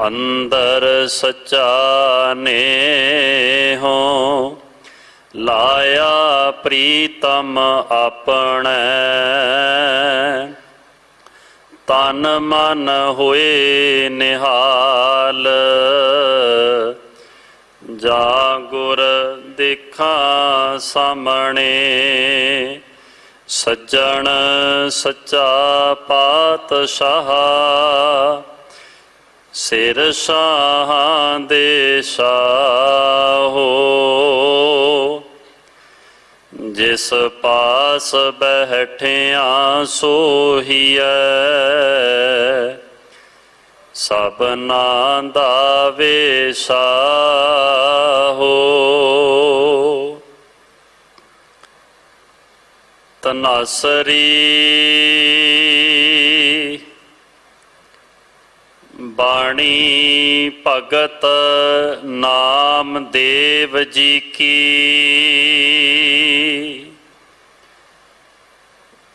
ਅੰਦਰ ਸਚਾ ਨੇ ਹੋ ਲਾਇਆ ਪ੍ਰੀਤਮ ਆਪਣੈ। ਤਨ ਮਨ ਹੋਏ ਨਿਹਾਲ, ਜਾ ਗੁਰ ਦੇਖਾਂ ਸਾਹਮਣੇ। ਸੱਜਣ ਸੱਚਾ ਪਾਤਸ਼ਾਹ ਸਿਰ ਸ਼ਾਹਾਂ ਦੇ ਸ਼ਾਹੋ। ਜਿਸ ਪਾਸ ਬਹਿਠਿਆ ਸੋਹੀਐ ਸਭਨਾ ਦਾ ਵੇਸ਼ਾਹੋ ਤਨਾਸਰੀ ਬਾਣੀ ਭਗਤ ਨਾਮ ਦੇਵ ਜੀ ਕੀ।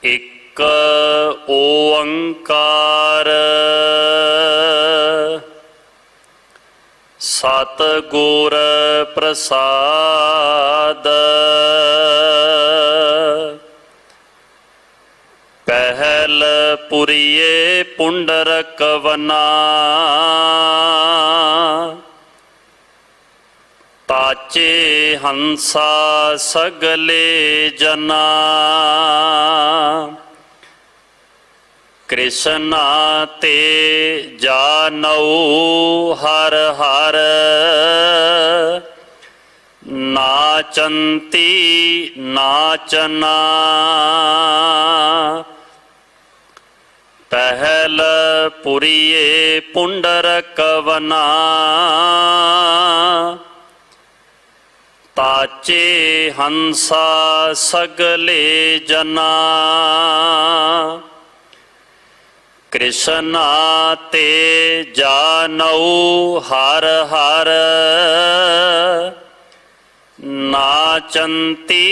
ਇੱਕ ਓੰਕਾਰ ਸਤ ਗੁਰ ਪ੍ਰਸਾਦ। ਪਹਿਲ ਪੁਰੀਏ ਪੁੰਡਰਕ ਵਨਾ ਤਾਚੇ ਹੰਸਾ ਸਗਲੇ ਜਨਾ। ਕ੍ਰਿਸ਼ਨਾ ਤੇ ਜਾਨਉ ਹਰ ਹਰ। ਨਾਚੰਤੀ ਨਾਚਨਾ। ਪਹਿਲ ਪੁਰੀਏ ਪੁੰਡਰਕ ਵਨਾ ਤਾਚੇ ਹੰਸਾ ਸਗਲੇ ਜਨਾ। ਕ੍ਰਿਸ਼ਨਾ ਤੇ ਜਾਨਉ ਹਰ ਹਰ। ਨਾਚੰਤੀ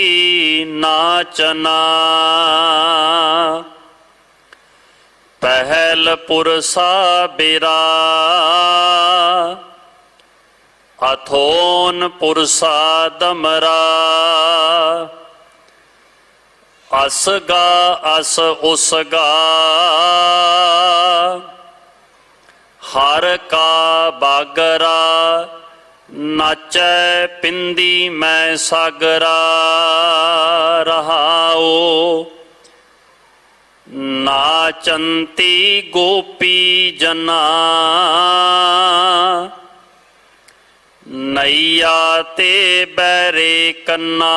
ਨਾਚਨਾ। ਪਹਿਲ ਪੁਰਸਾ ਬਿਰਾ। ਅਥੋਨ ਪੁਰਸਾ ਦਮਰਾ। ਅਸਗਾ ਅਸ ਉਸਗਾ ਹਰ ਕਾ ਬਾਗਰਾ, ਨਾਚੈ ਪਿੰਦੀ ਮੈਂ ਸਾਗਰਾ। ਰਹਾਓ ਨਾਚੰਤੀ ਗੋਪੀ ਜਨਾ ਨਈਆ ਤੇ ਬੈਰੇ ਕੰਨਾ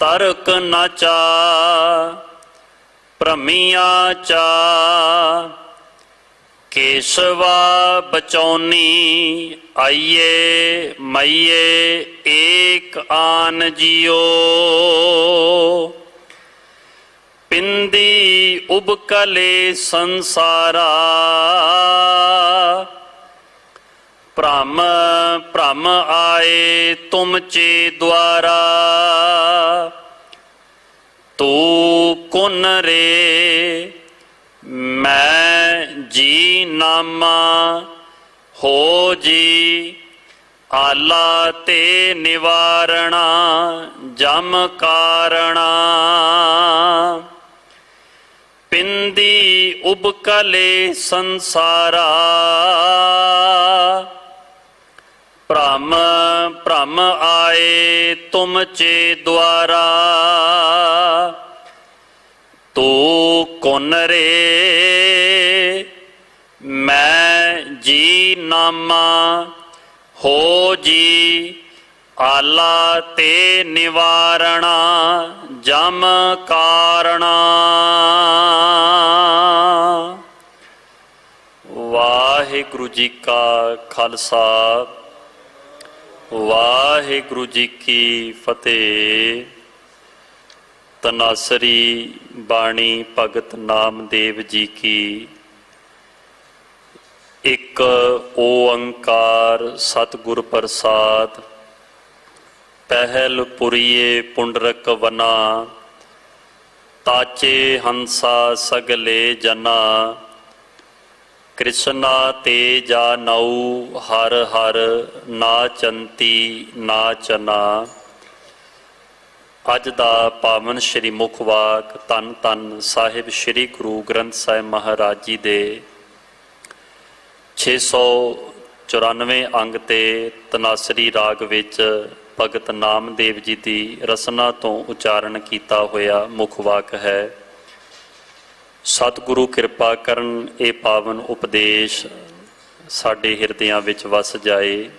ਤਰਕ ਨਾ ਪ੍ਰਮੀਆਂ ਭ੍ਰਮੀਆਂ ਚਾ ਕੇਸ਼ਵਾ ਬਚੌਨੀ ਆਈਏ ਮਈਏ ਏਕ ਆਨ ਜਿਓ ਪਿੰਦੀ ਉਬਕਲੇ ਸੰਸਾਰਾ। ਭ੍ਰਮ ਭ੍ਰਮ ਆਏ ਤੁਮ ਚੇ ਦੁਆਰਾ। ਤੂੰ ਕੁਨ ਰੇ, ਮੈਂ ਜੀ ਨਾਮਾ। ਹੋ ਜੀ ਆਲਾ ਤੇ ਨਿਵਾਰਣਾ ਜਮ ਕਾਰਣਾ। ਪਿੰਦੀ ਉਬਕਲੇ ਸੰਸਾਰਾ। ਭ੍ਰਮ ਭ੍ਰਮ ਆਏ ਤੁਮ ਚੇ ਦੁਆਰਾ। ਤੂੰ ਕੁਨ ਰੇ, ਮੈਂ ਜੀ ਨਾਮਾ, ਹੋ ਜੀ ਆਲਾ ਤੇ ਨਿਵਾਰਣਾ, ਜਮ ਕਾਰਣਾ। ਵਾਹਿਗੁਰੂ ਜੀ ਕਾ ਖਾਲਸਾ, ਵਾਹਿਗੁਰੂ ਜੀ ਕੀ ਫਤਿਹ। ਤਨਾਸਰੀ ਬਾਣੀ ਭਗਤ ਨਾਮਦੇਵ ਜੀ ਕੀ। ਇੱਕ ਓੰਕਾਰ ਸਤਿਗੁਰ ਪ੍ਰਸਾਦ ਪਹਿਲ ਪੁਰੀਏ ਪੁੰਡਰਕ ਵਨਾ, ਤਾਚੇ ਹੰਸਾ ਸਗਲੇ ਜਨਾ। ਕ੍ਰਿਸ਼ਨਾ ਤੇ ਜਾ ਨਉ, ਹਰ ਹਰ ਨਾਚੰਤੀ ਨਾਚਨਾ ਅੱਜ ਦਾ ਪਾਵਨ ਸ਼੍ਰੀ ਮੁਖਵਾਕ ਤਨ ਤਨ ਸਾਹਿਬ ਸ਼੍ਰੀ ਗੁਰੂ ਗ੍ਰੰਥ ਸਾਹਿਬ ਮਹਾਰਾਜ ਜੀ ਦੇ। 694 ਅੰਗ ਤੇ ਤਨਾਸਰੀ ਰਾਗ ਵਿੱਚ ਭਗਤ ਨਾਮਦੇਵ ਜੀ ਦੀ ਰਸਨਾ ਤੋਂ ਉਚਾਰਨ ਕੀਤਾ ਹੋਇਆ ਮੁੱਖ ਵਾਕ ਹੈ। ਸਤਿਗੁਰੂ ਕਿਰਪਾ ਕਰਨ ਇਹ ਪਾਵਨ ਉਪਦੇਸ਼ ਸਾਡੇ ਹਿਰਦਿਆਂ ਵਿੱਚ ਵਸ ਜਾਏ।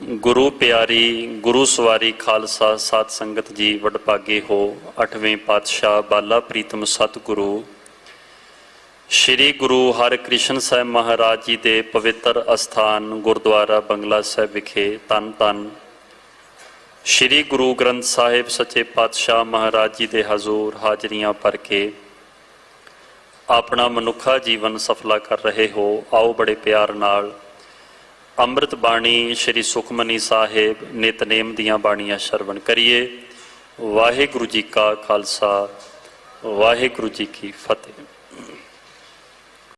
ਗੁਰੂ ਪਿਆਰੀ, ਗੁਰੂ ਸਵਾਰੀ ਖਾਲਸਾ ਸਾਧ ਸੰਗਤ ਜੀ ਵਡਭਾਗੇ ਹੋ, ਅਠਵੇਂ ਪਾਤਸ਼ਾਹ ਬਾਲਾ ਪ੍ਰੀਤਮ ਸਤਿਗੁਰੂ। ਸ਼੍ਰੀ ਗੁਰੂ ਹਰਿਕ੍ਰਿਸ਼ਨ ਸਾਹਿਬ ਮਹਾਰਾਜ ਜੀ ਦੇ ਪਵਿੱਤਰ ਅਸਥਾਨ ਗੁਰਦੁਆਰਾ ਬੰਗਲਾ ਸਾਹਿਬ ਵਿਖੇ ਤਨ ਤਨ ਸ਼੍ਰੀ ਗੁਰੂ ਗ੍ਰੰਥ ਸਾਹਿਬ ਸੱਚੇ ਪਾਤਸ਼ਾਹ ਮਹਾਰਾਜ ਜੀ ਦੇ ਹਜ਼ੂਰ ਹਾਜ਼ਰੀਆਂ ਭਰ ਕੇ ਆਪਣਾ ਮਨੁੱਖਾ ਜੀਵਨ ਸਫਲਾ ਕਰ ਰਹੇ ਹੋ, ਆਓ ਬੜੇ ਪਿਆਰ ਨਾਲ ਅੰਮ੍ਰਿਤ ਬਾਣੀ ਸ੍ਰੀ ਸੁਖਮਨੀ ਸਾਹਿਬ ਨਿਤਨੇਮ ਦੀਆਂ ਬਾਣੀਆਂ ਸ਼ਰਵਣ ਕਰੀਏ। ਵਾਹਿਗੁਰੂ ਜੀ ਕਾ ਖਾਲਸਾ, ਵਾਹਿਗੁਰੂ ਜੀ ਕੀ ਫਤਿਹ।